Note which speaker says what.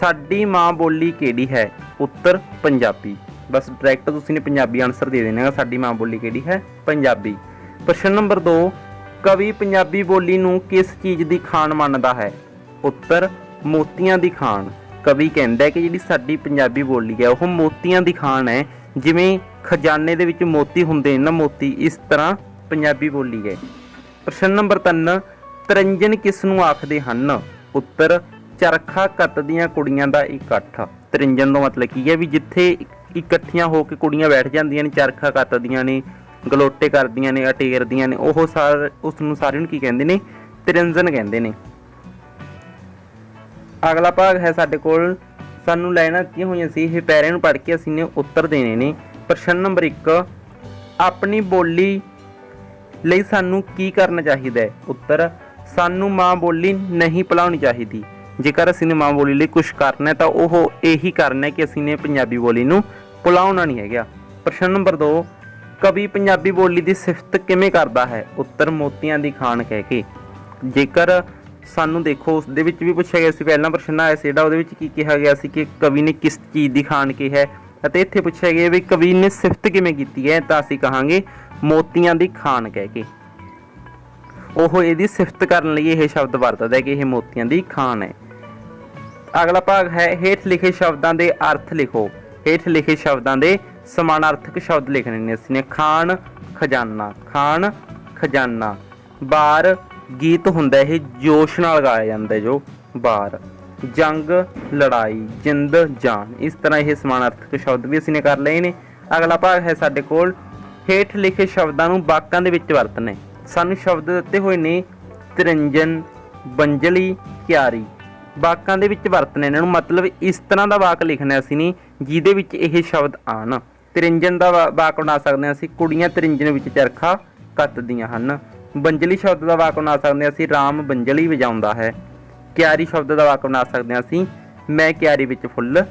Speaker 1: ਸਾਡੀ ਮਾਂ ਬੋਲੀ ਕਿਹੜੀ ਹੈ? ਉੱਤਰ, ਪੰਜਾਬੀ। ਬਸ ਡਾਇਰੈਕਟ ਤੁਸੀਂ ਨੇ ਪੰਜਾਬੀ ਆਨਸਰ ਦੇ ਦੇਣਾ ਸਾਡੀ ਮਾਂ ਬੋਲੀ ਕਿਹੜੀ ਹੈ? ਪੰਜਾਬੀ। ਪ੍ਰਸ਼ਨ ਨੰਬਰ 2 ਕਵੀ ਪੰਜਾਬੀ ਬੋਲੀ ਨੂੰ ਕਿਸ ਚੀਜ਼ ਦੀ ਖਾਨ ਮੰਨਦਾ ਹੈ? ਉੱਤਰ, ਮੋਤੀਆਂ ਦੀ ਖਾਨ ਕਵੀ ਕਹਿੰਦਾ ਕਿ ਜਿਹੜੀ ਸਾਡੀ ਪੰਜਾਬੀ ਬੋਲੀ ਹੈ, ਉਹ ਮੋਤੀਆਂ ਦੀ ਖਾਨ ਹੈ। ਜਿਵੇਂ ਖਜ਼ਾਨੇ ਦੇ ਵਿੱਚ ਮੋਤੀ ਹੁੰਦੇ ਨੇ ਨਾ, ਮੋਤੀ ਇਸ ਤਰ੍ਹਾਂ ਪੰਜਾਬੀ ਬੋਲੀ ਹੈ। ਪ੍ਰਸ਼ਨ ਨੰਬਰ 3 ਤਰੰਜਨ ਕਿਸ ਨੂੰ ਆਖਦੇ ਹਨ? ਉੱਤਰ ਚਰਖਾ ਕੱਤਦੀਆਂ ਕੁੜੀਆਂ ਦਾ ਇਕੱਠ। ਤਰੰਜਨ ਦਾ ਮਤਲਬ ਕੀ ਹੈ ਵੀ ਜਿੱਥੇ ਇਕੱਠੀਆਂ ਹੋ ਕੇ ਕੁੜੀਆਂ ਬੈਠ ਜਾਂਦੀਆਂ ਨੇ, ਚਰਖਾ ਕੱਤਦੀਆਂ ਨੇ, ਗਲੋਟੇ ਕਰਦੀਆਂ ਨੇ, ਅਟੇਰਦੀਆਂ ਨੇ, ਉਹ ਸਾਰ ਉਸ ਨੂੰ ਸਾਰਿਆਂ ਨੂੰ ਕੀ ਕਹਿੰਦੇ ਨੇ? ਤਿਰੰਜਨ ਕਹਿੰਦੇ ਨੇ। ਅਗਲਾ ਭਾਗ ਹੈ ਸਾਡੇ ਕੋਲ। ਸਾਨੂੰ ਲਾਈਨਾਂ ਕੀ ਹੋਈਆਂ ਸੀ, ਇਹ ਪੈਰਿਆਂ ਨੂੰ ਪੜ੍ਹ ਕੇ ਅਸੀਂ ਨੇ ਉੱਤਰ ਦੇਣੇ ਨੇ। ਪ੍ਰਸ਼ਨ ਨੰਬਰ 1 ਆਪਣੀ ਬੋਲੀ ਲਈ ਸਾਨੂੰ ਕੀ ਕਰਨਾ ਚਾਹੀਦਾ ਹੈ? ਉੱਤਰ, ਸਾਨੂੰ ਮਾਂ ਬੋਲੀ ਨਹੀਂ ਭੁਲਾਉਣੀ ਚਾਹੀਦੀ। ਜੇਕਰ ਅਸੀਂ ਨੇ ਮਾਂ ਬੋਲੀ ਲਈ ਕੁਝ ਕਰਨਾ ਤਾਂ ਉਹ ਇਹੀ ਕਰਨਾ ਕਿ ਅਸੀਂ ਨੇ ਪੰਜਾਬੀ ਬੋਲੀ ਨੂੰ ਭੁਲਾਉਣਾ ਨਹੀਂ ਹੈਗਾ। ਪ੍ਰਸ਼ਨ ਨੰਬਰ 2 ਕਵੀ ਪੰਜਾਬੀ ਬੋਲੀ ਦੀ ਸਿਫਤ ਕਿਵੇਂ ਕਰਦਾ ਹੈ? ਉੱਤਰ ਮੋਤੀਆਂ ਦੀ ਖਾਨ ਕਹਿ ਕੇ। ਜੇਕਰ ਸਾਨੂੰ ਦੇਖੋ ਉਸ ਦੇ ਵਿੱਚ ਵੀ ਪੁੱਛਿਆ ਗਿਆ ਸੀ, ਪਹਿਲਾ ਪ੍ਰਸ਼ਨ ਆਇਆ ਸੀ ਜਿਹੜਾ, ਉਹਦੇ ਵਿੱਚ ਕੀ ਕਿਹਾ ਗਿਆ ਸੀ ਕਿ ਕਵੀ ਨੇ ਕਿਸ ਚੀਜ਼ ਦੀ ਖਾਨ ਕੀ ਹੈ? ਅਤੇ ਇੱਥੇ ਪੁੱਛਿਆ ਗਿਆ ਵੀ ਕਵੀ ਨੇ ਸਿਫਤ ਕਿਵੇਂ ਕੀਤੀ ਹੈ, ਤਾਂ ਅਸੀਂ ਕਹਾਂਗੇ ਮੋਤੀਆਂ ਦੀ ਖਾਨ ਕਹਿ ਕੇ। ਉਹ ਇਹਦੀ ਸਿਫਤ ਕਰਨ ਲਈ ਇਹ ਸ਼ਬਦ ਵਰਤਦਾ ਹੈ ਕਿ ਇਹ ਮੋਤੀਆਂ ਦੀ ਖਾਨ ਹੈ। ਅਗਲਾ ਭਾਗ ਹੈ, ਹੇਠ ਲਿਖੇ ਸ਼ਬਦਾਂ ਦੇ ਅਰਥ ਲਿਖੋ। ਹੇਠ ਲਿਖੇ ਸ਼ਬਦਾਂ ਦੇ ਸਮਾਨਾਰਥਕ ਸ਼ਬਦ ਲਿਖਣੇ ਨੇ ਅਸੀਂ ਨੇ ਖਾਨ ਖਜ਼ਾਨਾ। ਖਾਨ ਖਜ਼ਾਨਾ। ਬਾਰ, ਗੀਤ ਹੁੰਦਾ ਇਹ, ਜੋਸ਼ ਨਾਲ ਗਾਇਆ ਜਾਂਦਾ ਜੋ, ਬਾਰ। ਜੰਗ, ਲੜਾਈ, ਜਿੰਦ, ਜਾਨ। ਇਸ ਤਰ੍ਹਾਂ ਇਹ ਸਮਾਨਾਰਥਕ ਸ਼ਬਦ ਵੀ ਅਸੀਂ ਨੇ ਕਰ ਲਏ ਨੇ। ਅਗਲਾ ਭਾਗ ਹੈ ਸਾਡੇ ਕੋਲ, ਹੇਠ ਲਿਖੇ ਸ਼ਬਦਾਂ ਨੂੰ ਵਾਕਾਂ ਦੇ ਵਿੱਚ ਵਰਤਣਾ। ਸਾਨੂੰ ਸ਼ਬਦ ਦਿੱਤੇ ਹੋਏ ਨੇ, ਤਿਰੰਜਨ, ਬੰਜਲੀ, ਕਿਆਰੀ। ਵਾਕਾਂ ਦੇ ਵਿੱਚ ਵਰਤਣਾ ਇਹਨਾਂ ਨੂੰ ਮਤਲਬ ਇਸ ਤਰ੍ਹਾਂ ਦਾ ਵਾਕ ਲਿਖਣਾ ਅਸੀਂ ਨਹੀਂ ਜਿਹਦੇ ਵਿੱਚ ਇਹ ਸ਼ਬਦ ਆਣ ਤਿਰੰਜਨ ਦਾ ਵਾ- ਵਾਕ ਬਣਾ ਸਕਦੇ ਹਾਂ ਅਸੀਂ। ਕੁੜੀਆਂ ਤਿਰੰਜਨ ਵਿੱਚ ਚਰਖਾ ਕੱਤਦੀਆਂ ਹਨ। ਬੰਜਲੀ ਸ਼ਬਦ ਦਾ ਵਾਕ ਬਣਾ ਸਕਦੇ ਹਾਂ ਅਸੀਂ। ਰਾਮ ਬੰਜਲੀ ਵਜਾਉਂਦਾ ਹੈ। ਕਿਆਰੀ ਸ਼ਬਦ ਦਾ ਵਾਕ ਬਣਾ ਸਕਦੇ ਹਾਂ ਅਸੀਂ। ਮੈਂ ਕਿਆਰੀ ਵਿੱਚ ਫੁੱਲ ਲਗਾ